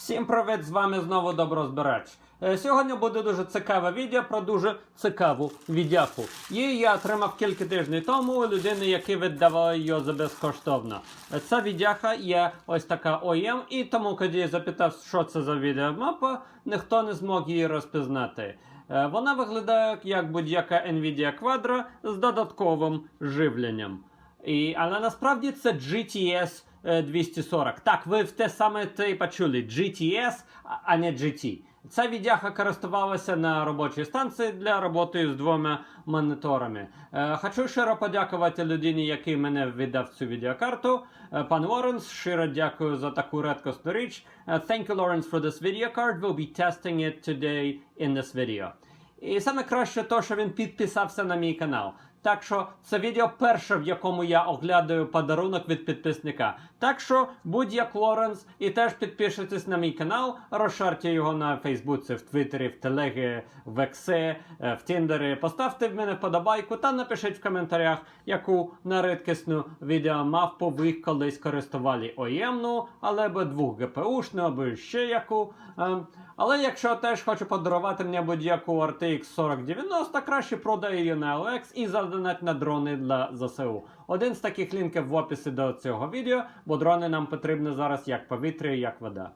Всім привіт, з вами знову Доброзбирач. Е, Сьогодні буде дуже цікаве відео про дуже цікаву відяху. Її я отримав кілька тижнів тому у людини, яка віддавала її за безкоштовно. Е, Ця відяха є ось така ОЄМ, і тому, коли я запитав, що це за відеомапа, ніхто не змог її розпізнати. Е, Вона виглядає як будь-яка Nvidia Quadro з додатковим живленням. І, але насправді це GTS 240. Так, ви в те саме те й почули. GTS, а- не GT. Ця відяха користувалася на робочій станції для роботи з двома моніторами. Е, хочу щиро подякувати людині, який мене віддав цю відеокарту. Е, пан Лоренс, щиро дякую за таку редкосну річ. Е, thank you, Lawrence, for this video card. We'll be testing it today in this video. І саме краще то, що він підписався на мій канал. Так що це відео перше, в якому я оглядаю подарунок від підписника. Так що будь як Лоренс і теж підпишитесь на мій канал, розшарте його на Фейсбуці, в Твіттері, в Телегі, в Ексе, е, в Тіндері. Поставте в мене подобайку та напишіть в коментарях, яку на рідкісну відеомавпу ви колись користували оємну, або двох ГПУшну, або ще яку. Ем, але якщо теж хочу подарувати мені будь-яку RTX 4090, краще продай її на OLX і задонать на дрони для ЗСУ. Один з таких лінків в описі до цього відео, бо дрони нам потрібні зараз як повітря, як вода.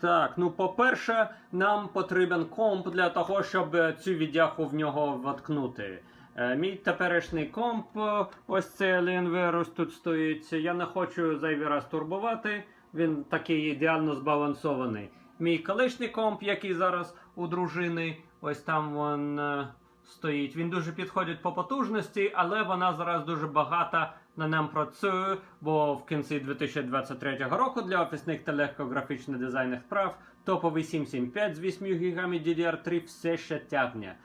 Так, ну по-перше, нам потрібен комп для того, щоб е, цю відяху в нього воткнути. Е, Мій теперішній комп, е, ось цей Alienverus тут стоїть. Я не хочу зайвий раз турбувати. Він такий ідеально збалансований. Мій колишній комп, який зараз у дружини, ось там він е, стоїть. Він дуже підходить по потужності, але вона зараз дуже багата на ньому працює, бо в кінці 2023 року для офісних та легкографічних дизайнних справ топовий 775 з 8 ГБ DDR3 все ще тягне.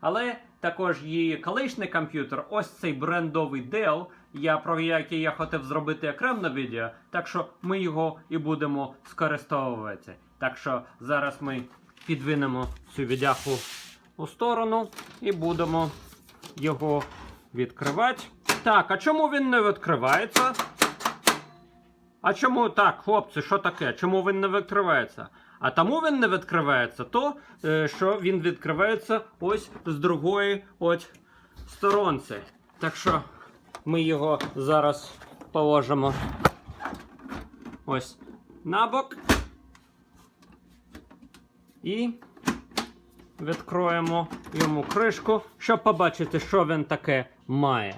Але також її колишній комп'ютер, ось цей брендовий Dell, я про який я хотів зробити окреме відео, так що ми його і будемо скористовувати. Так що зараз ми підвинемо цю відяху у сторону і будемо його відкривати. Так, а чому він не відкривається? А чому так, хлопці, що таке? Чому він не відкривається? А тому він не відкривається, то е, що він відкривається ось з другої ось сторонці. Так що ми його зараз положимо ось на бок. І відкроємо йому кришку, щоб побачити, що він таке має.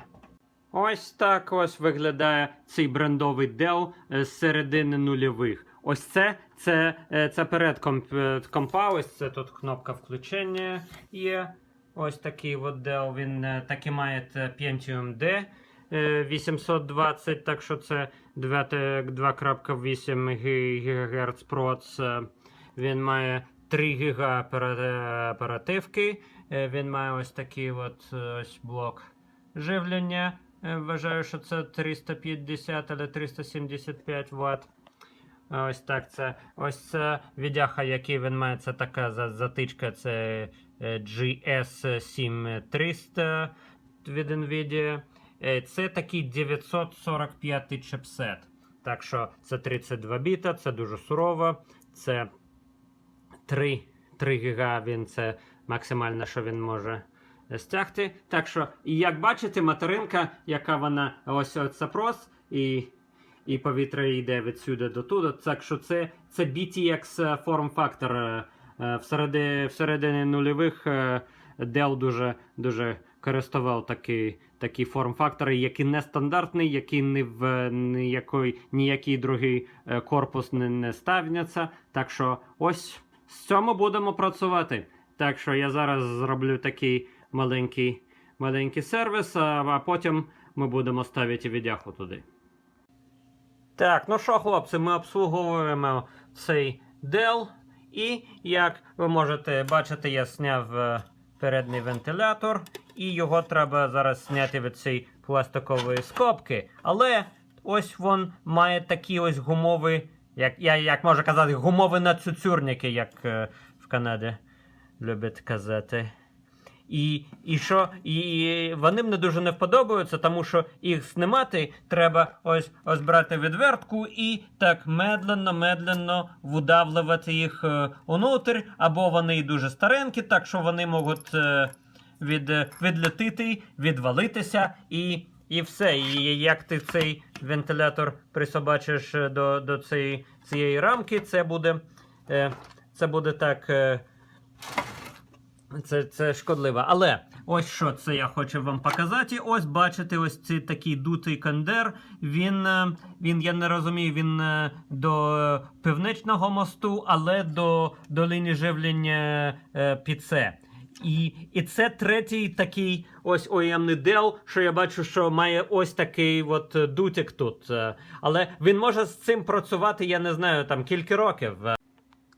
Ось так ось виглядає цей брендовий Dell е, з середини нульових. Ось це це, е, це перед е, компа, ось це тут кнопка включення є. Ось такий от Dell, він таки має Pentium D е, 820, так що це 2.8 ГГц. Е, Він має 3 ГБ оперативки. Е, Він має ось такий от е, ось блок живлення. Е, Вважаю, що це 350 або 375 Вт. Ось так це. Ось це відяха, який він має, це така затичка, це е, GS7300 від Nvidia. Це такий 945 чипсет. Так що це 32 біта, це дуже сурово. Це 3, 3 ГБ він це максимально, що він може стягти. Так що, і як бачите, материнка, яка вона ось ось запрос, і, і повітря йде відсюди до туди. Так що це, це BTX форм-фактор. е, е, Всереди, всередині нульових е, Dell дуже, дуже користував такий, такий форм-фактор, який не стандартний, який ні в ніякий, ніякий другий е, корпус не, не ставляться. Так що ось з цьому будемо працювати. Так що я зараз зроблю такий маленький, маленький сервіс, а, потім ми будемо ставити відяху туди. Так, ну що, хлопці, ми обслуговуємо цей Dell. І як ви можете бачити, я зняв е, передній вентилятор, і його треба зараз зняти від цієї пластикової скобки. Але ось він має такі ось гумові, як, я, як можу казати, гумові нацюцюрники, як е, в Канаді люблять казати. І, і що? І вони мені дуже не вподобаються, тому що їх знімати треба ось, ось брати відвертку і так медленно, медленно видавлювати їх е, унутрь, або вони дуже старенькі, так що вони можуть е, від, е, відлетити, відвалитися і, і все. І як ти цей вентилятор присобачиш е, до, до цієї, цієї рамки, це буде, е, це буде так. Е, це, це шкодливо. Але ось що це я хочу вам показати. Ось бачите, ось цей такий дутий кондер. Він, він я не розумію, він до північного мосту, але до, до лінії живлення е, під це. І, і це третій такий ось оємний дел, що я бачу, що має ось такий от е, дутик тут. Е, Але він може з цим працювати, я не знаю, там кілька років. Е,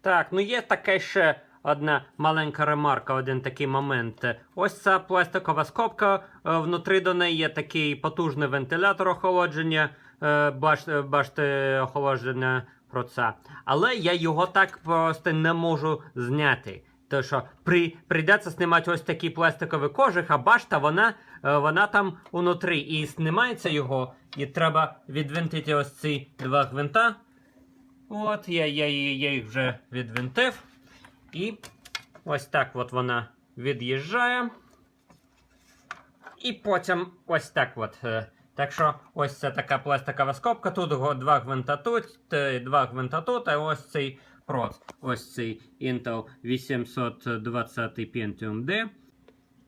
так, ну є таке ще одна маленька ремарка, один такий момент. Ось ця пластикова скобка, е, внутрі до неї є такий потужний вентилятор охолодження, е, бач, е, бачите охолодження про це. Але я його так просто не можу зняти. То що при, прийдеться знімати ось такий пластиковий кожух, а башта вона, е, вона там внутрі. І знімається його, і треба відвинтити ось ці два гвинта. От, я, я, я, я їх вже відвинтив. І ось так от вона від'їжджає. І потім ось так от. е, Так що ось це така пластикова скобка. Тут два гвинта тут, е, два гвинта тут, а ось цей проц. Ось цей Intel 820 Pentium D.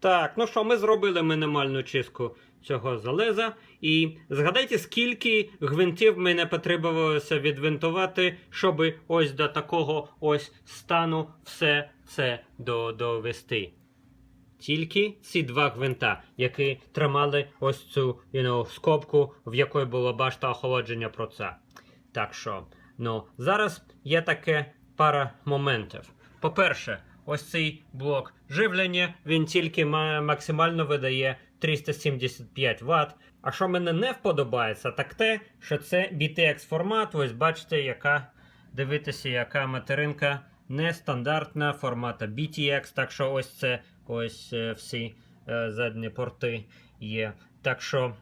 Так, ну що, ми зробили мінімальну чистку цього залеза. І згадайте, скільки гвинтів мене потребувалося відвинтувати, щоб ось до такого ось стану все це довести. Тільки ці два гвинта, які тримали ось цю you know, скобку, в якої була башта охолодження про це. Так що, ну, зараз є таке пара моментів. По-перше, ось цей блок живлення, він тільки максимально видає 375 Вт. А що мене не вподобається, так те, що це BTX формат. Ось бачите, яка дивитися, яка материнка нестандартна формата BTX. Так що ось це ось е, всі е, задні порти є. Так що,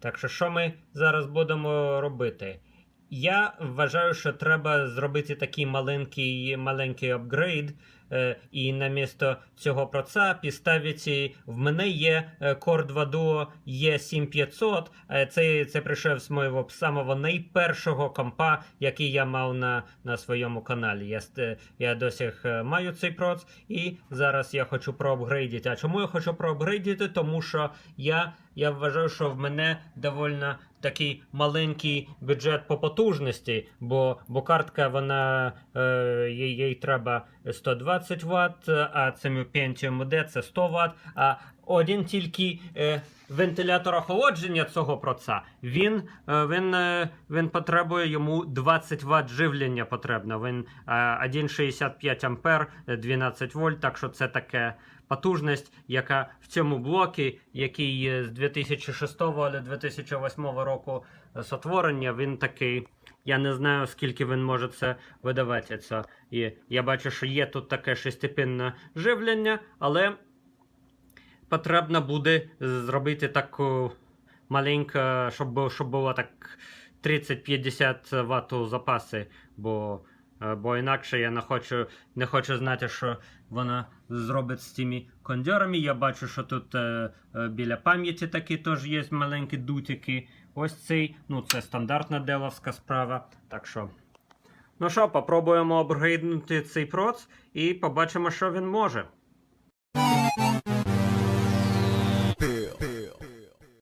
так що, що ми зараз будемо робити? Я вважаю, що треба зробити такий маленький маленький апгрейд. Е, і на місто цього проца підставити. В мене є е, Core 2 Duo E7500. Е, це, це прийшов з моєго самого найпершого компа, який я мав на, на своєму каналі. Я, я досі маю цей проц, і зараз я хочу проапгрейдити. А чому я хочу проапгрейдити? Тому що я, я вважаю, що в мене довольно такий маленький бюджет по потужності, бо, бо картка вона е, їй, треба 120 Вт, а цьому Pentium D це 100 Вт. А один тільки е, вентилятор охолодження цього проца, він, е, він, е, він потребує йому 20 Вт живлення потрібно. Він е, 1,65 ампер, е, 12 вольт, так що це таке потужність, яка в цьому блокі, який з 2006 або 2008 року е, сотворення, він такий. Я не знаю, скільки він може це видавати. Це. І я бачу, що є тут таке шестипінне живлення, але потрібно буде зробити таку маленьку, щоб, щоб було так 30-50 Вт запаси, бо, бо інакше я не хочу, не хочу знати, що вона зробить з цими кондьорами. Я бачу, що тут е, е, біля пам'яті такі теж є маленькі дутики. Ось цей, ну це стандартна деловська справа. Так що. Ну що, попробуємо апгрейднути цей проц і побачимо, що він може.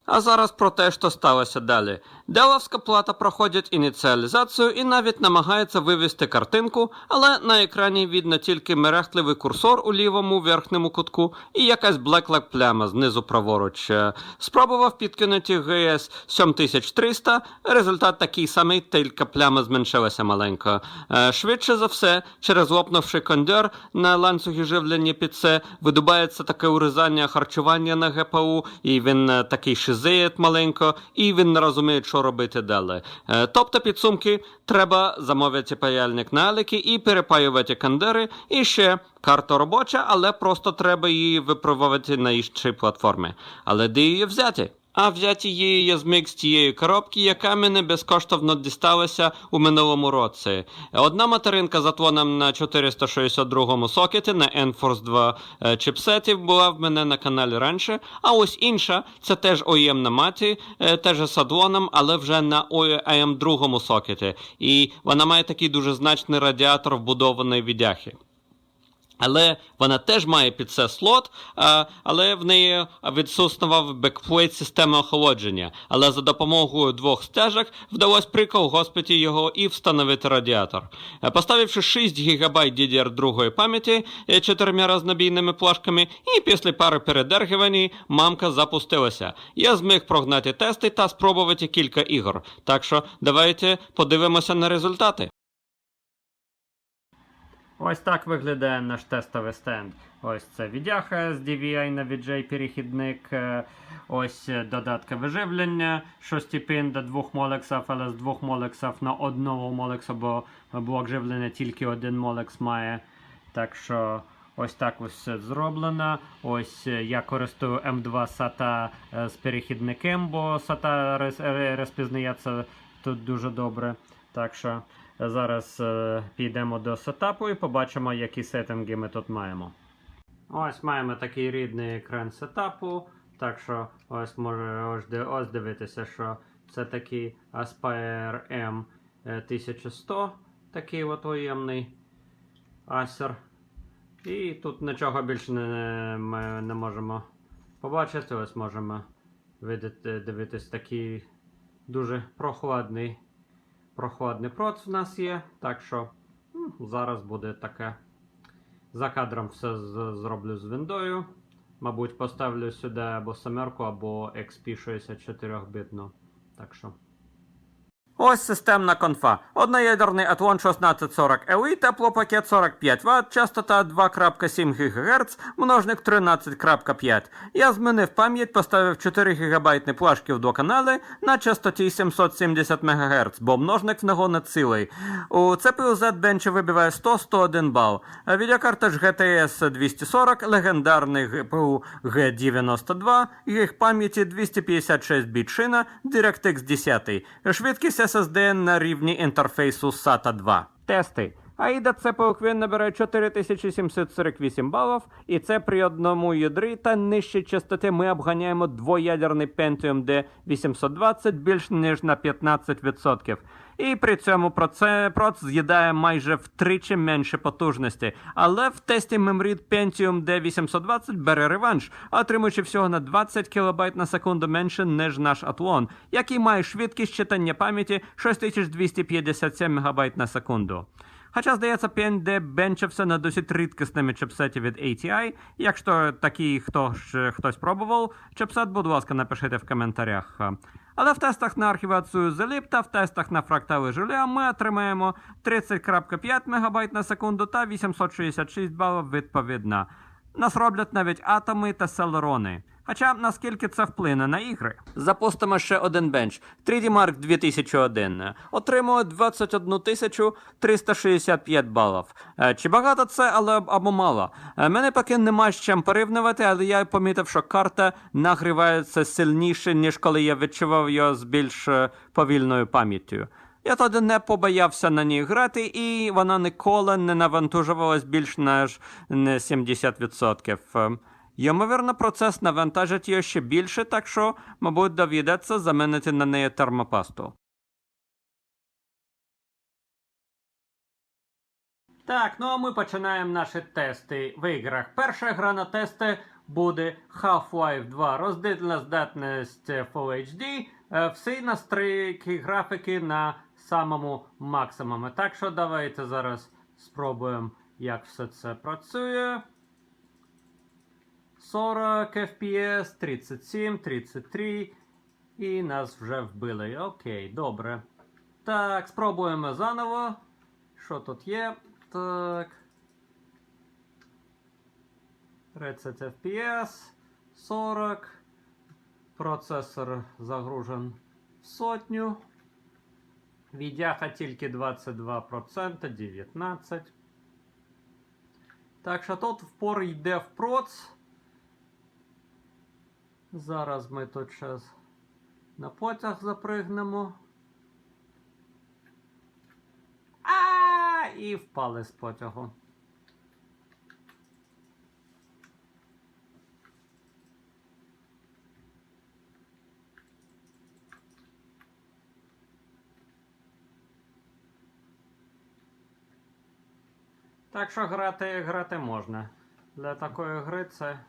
А зараз про те, що сталося далі. Деловська плата проходить ініціалізацію і навіть намагається вивести картинку, але на екрані видно тільки мерехтливий курсор у лівому верхньому кутку і якась блеклак пляма знизу праворуч. Е, Спробував підкинути GS 7300, результат такий самий, тільки пляма зменшилася маленько. Е, Швидше за все, через лопнувши кондер на ланцюгі живлення під це, видобається таке урізання харчування на ГПУ, і він е, такий шизеє маленько, і він не розуміє, що що робити далі. Е, Тобто підсумки треба замовити паяльник на Аліки і перепаювати кандери. І ще карта робоча, але просто треба її випробувати на іншій платформі. Але де її взяти? А взяти її з тієї коробки, яка мені безкоштовно дісталася у минулому році. Одна материнка з атлоном на 462 сокеті на Enforce 2 е, чипсетів була в мене на каналі раніше, а ось інша це теж OEM на маті, е, теж з атлоном, але вже на OEM другому сокеті. І вона має такий дуже значний радіатор вбудований від яхи. Але вона теж має під це слот, але в неї відсутствував бекплейт системи охолодження. Але за допомогою двох стежок вдалося приколгоспити його і встановити радіатор. Е, Поставивши 6 ГБ DDR2 пам'яті е, чотирма рознобійними плашками, і після пари передергувань мамка запустилася. Я зміг прогнати тести та спробувати кілька ігор. Так що давайте подивимося на результати. Ось так виглядає наш тестовий стенд. Ось це відяха з DVI на VJ перехідник. е, Ось додатки виживлення, шостіпін до двох молексів, але з двох молексів на одного молекса, бо блок живлення тільки один молекс має. Так що ось так ось все зроблено. Ось е, я користую M2 SATA е, з перехідником, бо SATA розпізнається тут дуже добре. Так що Зараз е, підемо до сетапу і побачимо, які сеттинги ми тут маємо. Ось маємо такий рідний екран сетапу. Так що ось може ось, дивитися, що це такий Aspire M 1100, такий от уємний Acer. І тут нічого більше не, ми не можемо побачити. Ось можемо видати, дивитись такий дуже прохладний прохладний проц в нас є. Так що м, зараз буде таке. За кадром все зроблю з віндою. Мабуть, поставлю сюди або семерку, або XP64 бітну. Так що. Ось системна конфа. Одноядерний Athlon 1640 LE, теплопакет 45 Вт, частота 2.7 ГГц, множник 13.5. Я змінив пам'ять, поставив 4 ГБ плашки в двоканали на частоті 770 МГц, бо множник в нього не цілий. У CPU Z-Bench вибиває 100-101 бал. Відеокарта ж GTS 240, легендарний GPU G92, їх пам'яті 256 біт шина, DirectX 10. Швидкість SSD на рівні інтерфейсу SATA 2. Тести. AIDA CPU Queen набирає 4748 балів, і це при одному ядрі та нижчій частоті ми обганяємо двоядерний Pentium D820 більш ніж на 15%. І при цьому проц з'їдає майже втричі менше потужності. Але в тесті Memrid Pentium D820 бере реванш, отримуючи всього на 20 кБ на секунду менше, ніж наш Athlon, який має швидкість читання пам'яті 6257 МБ на секунду. Хоча, здається, PND бенчився на досить рідкісними чипсеті від ATI. Якщо такий хто ж хтось пробував чипсет, будь ласка, напишіть в коментарях. Але в тестах на архівацію Zlib та в тестах на фрактали Жуля ми отримаємо 30.5 МБ на секунду та 866 балів відповідно. Нас роблять навіть атоми та селерони. Хоча наскільки це вплине на ігри? Запустимо ще один бенч. 3D Mark 2001. Отримує 21 тисячу 365 балів. Е, Чи багато це, але або мало? Е, Мене поки нема з чим порівнювати, але я помітив, що карта нагрівається сильніше, ніж коли я відчував її з більш е, повільною пам'яттю. Я тоді не побоявся на ній грати, і вона ніколи не навантажувалась більш ніж на 70%. Ймовірно, процес навантажить її ще більше, так що, мабуть, доведеться замінити на неї термопасту. Так, ну а ми починаємо наші тести в іграх. Перша гра на тести буде Half-Life 2. Роздільна здатність Full HD. Е, Всі настройки графіки на самому максимумі. Так що давайте зараз спробуємо, як все це працює. 40 FPS, 37, 33. І нас вже вбили. Окей, добре. Так, спробуємо заново. Що тут є? Так. 30 FPS, 40. Процесор загружен в сотню. Відяха тільки 22%, 19. Так що тут впор йде в проц. Зараз ми тут щас на потяг запригнемо. А, і впали з потягу. Так що грати, грати можна. Для такої гри це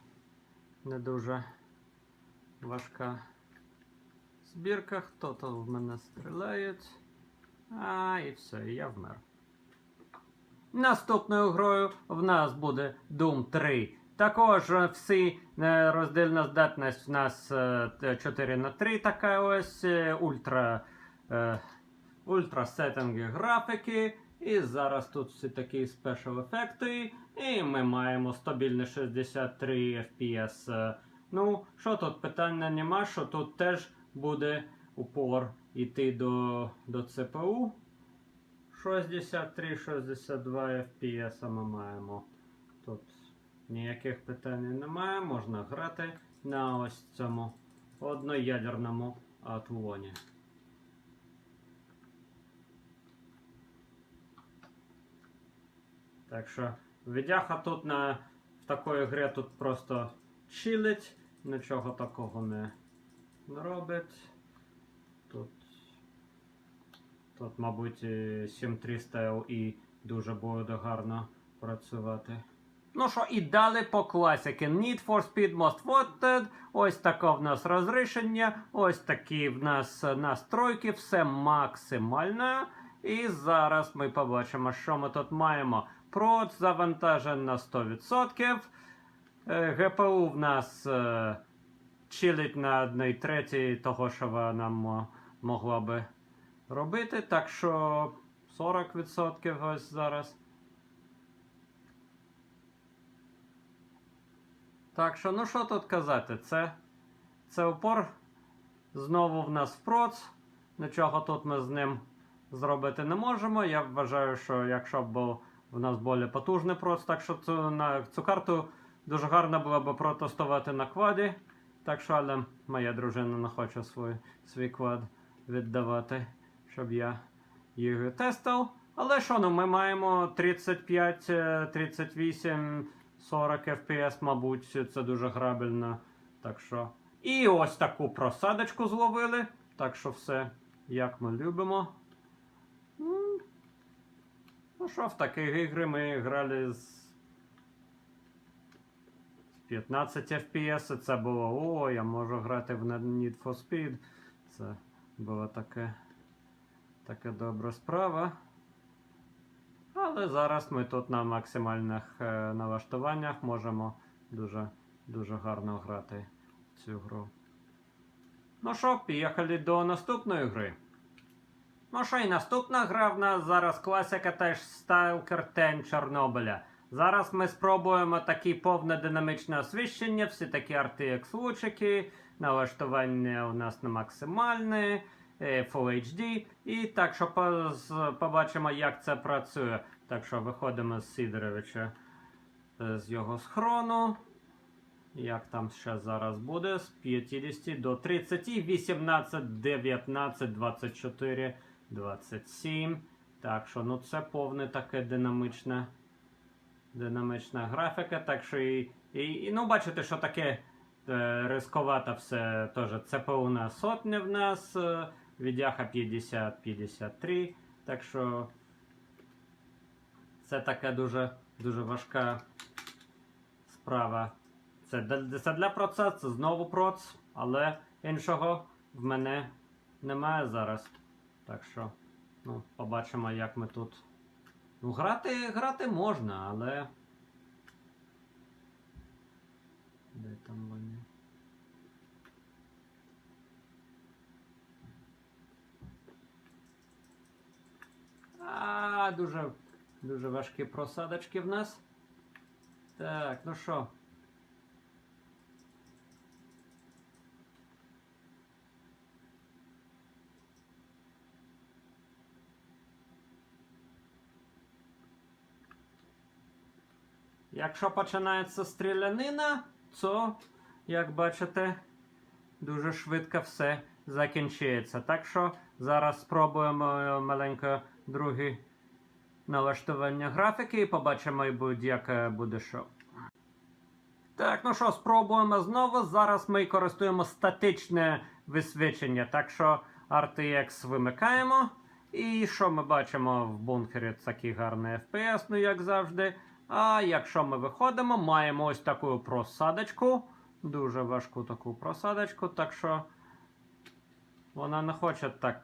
не дуже важка збірка. Хто то в мене стріляє. А, і все, я вмер. Наступною грою в нас буде Doom 3. Також е, всі е, роздільна здатність в нас е, 4 на 3 така ось е, ультра, е, ультра сеттинги графіки. І зараз тут всі такі спешл ефекти. І ми маємо стабільне 63 FPS. Ну, що тут питання нема, що тут теж буде упор іти до, до ЦПУ. 63-62 FPS ми маємо. Тут ніяких питань немає. Можна грати на ось цьому одноядерному атлоні. Так що відяха тут на в такої гри тут просто чилить, нічого такого не, робить. Тут, тут, мабуть, 7300 LE дуже буде гарно працювати. Ну що, і далі по класіки. Need for Speed Most Wanted. Ось таке в нас розрішення. Ось такі в нас настройки. Все максимально. І зараз ми побачимо, що ми тут маємо. Прот завантажен на 100%. Е, ГПУ в нас е, чилить на 1 третій того, що вона мо- могла би робити. Так що 40% ось зараз. Так що, ну що тут казати? Це, це упор. Знову в нас в проц. Нічого тут ми з ним зробити не можемо. Я вважаю, що якщо б в нас більш потужний проц, так що цю, на цю карту дуже гарно було б протестувати на кваді. Так що, але моя дружина не хоче свій, свій квад віддавати, щоб я їх тестив. Але що, ну ми маємо 35, е, 38, 40 FPS, мабуть, це дуже грабельно. Так що. І ось таку просадочку зловили. Так що все, як ми любимо. Ну що, в такі ігри ми грали з 15 FPS. Це було о, я можу грати в Need for Speed. Це була таке, така добра справа. Але зараз ми тут на максимальних е, налаштуваннях можемо дуже, дуже гарно грати в цю гру. Ну що, поїхали до наступної гри. Ну що, і наступна гра в нас зараз класика теж Stalker 10 Чорнобиля. Зараз ми спробуємо такі повне динамічне освіщення, всі такі RTX лучики, налаштування у нас на максимальне, е, Full HD. І так що побачимо, як це працює. Так що виходимо з Сидоровича е, з його схрону. Як там ще зараз буде? З 50 до 30, 18, 19, 24, 27. Так що, ну це повне таке динамичне. Динамична графіка. Так що і, і, і ну бачите, що таке е, рисковато все теж. ЦПУ на сотня в нас, е, відяха 50-53. Так що це така дуже, дуже важка справа. Це, для- це для процесу, це знову проц, але іншого в мене немає зараз. Так що, ну, побачимо, як ми тут. Ну, грати, грати можна, але. Де там вони? А, дуже, дуже важкі просадочки в нас. Так, ну що? Якщо починається стрілянина, то, як бачите, дуже швидко все закінчується. Так що зараз спробуємо е, маленьке друге налаштування графіки і побачимо, як е, буде що. Так, ну що, спробуємо знову. Зараз ми користуємо статичне висвічення. Так що RTX вимикаємо. І що ми бачимо в бункері? Такий гарний FPS, ну як завжди. А якщо ми виходимо, маємо ось таку просадочку. Дуже важку таку просадочку, так що вона не хоче так.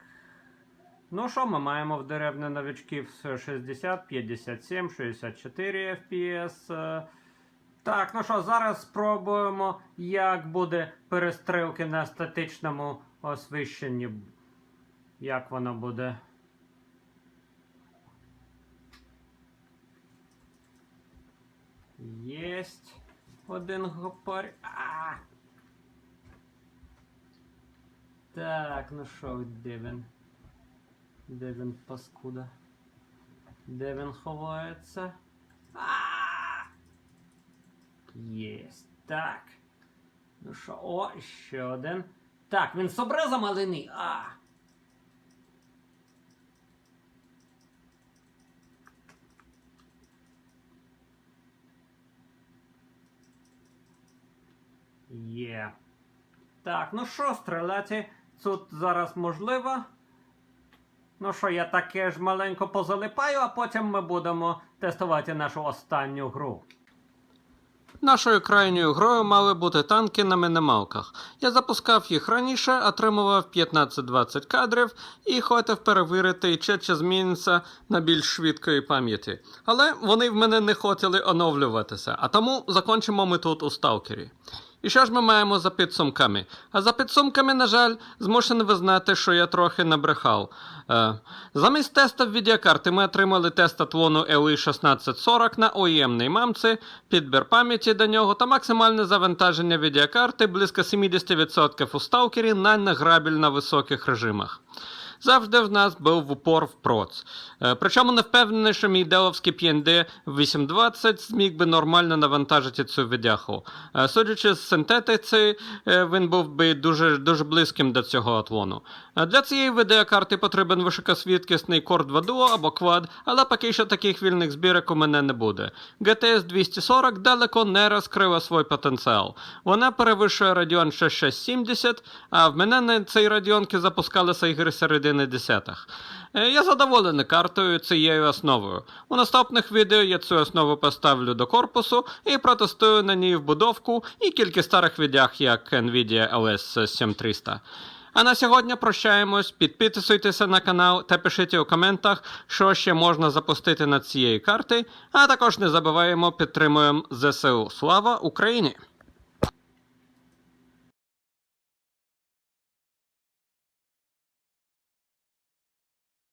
Ну що, ми маємо в деревні новичків 60, 57, 64 FPS. Так, ну що, зараз спробуємо, як буде перестрілки на статичному освіщенні. Як воно буде. Єсть один гопар. А! Так, ну що, де він? Де він паскуда? Де він ховається? А! Єсть. Так. Ну що, о, ще один. Так, він з образом малини. А! Є. Так, ну що, стріляти тут зараз можливо. Ну що, я таке ж маленько позалипаю, а потім ми будемо тестувати нашу останню гру. Нашою крайньою грою мали бути танки на мінималках. Я запускав їх раніше, отримував 15-20 кадрів і хотів перевірити, чи чи зміниться на більш швидкої пам'яті. Але вони в мене не хотіли оновлюватися, а тому закончимо ми тут у сталкері. І що ж ми маємо за підсумками? А за підсумками, на жаль, змушений визнати, що я трохи набрехав. Е, замість тестів відеокарти ми отримали тест атлону LE 1640 на OEM мамці, підбір пам'яті до нього та максимальне завантаження відеокарти близько 70% у сталкері на неграбельно високих режимах. Завжди в нас був в упор в проц. Е, Причому не впевнений, що мій деловський PND 820 зміг би нормально навантажити цю відяху. Е, Судячи з синтетиці, е, він був би дуже, дуже близьким до цього атлону. Для цієї відеокарти потрібен високосвідкісний Core 2 Duo або Quad, але поки що таких вільних збірок у мене не буде. GTS 240 далеко не розкрила свій потенціал. Вона перевищує Radeon 6670, а в мене на цій радіонці запускалися ігри середини десятих. Я задоволений картою цією основою. У наступних відео я цю основу поставлю до корпусу і протестую на ній вбудовку і кілька старих відях, як Nvidia LS 7300. А на сьогодні прощаємось. Підписуйтеся на канал та пишіть у коментах, що ще можна запустити на цієї карти. А також не забуваємо підтримуємо ЗСУ. Слава Україні!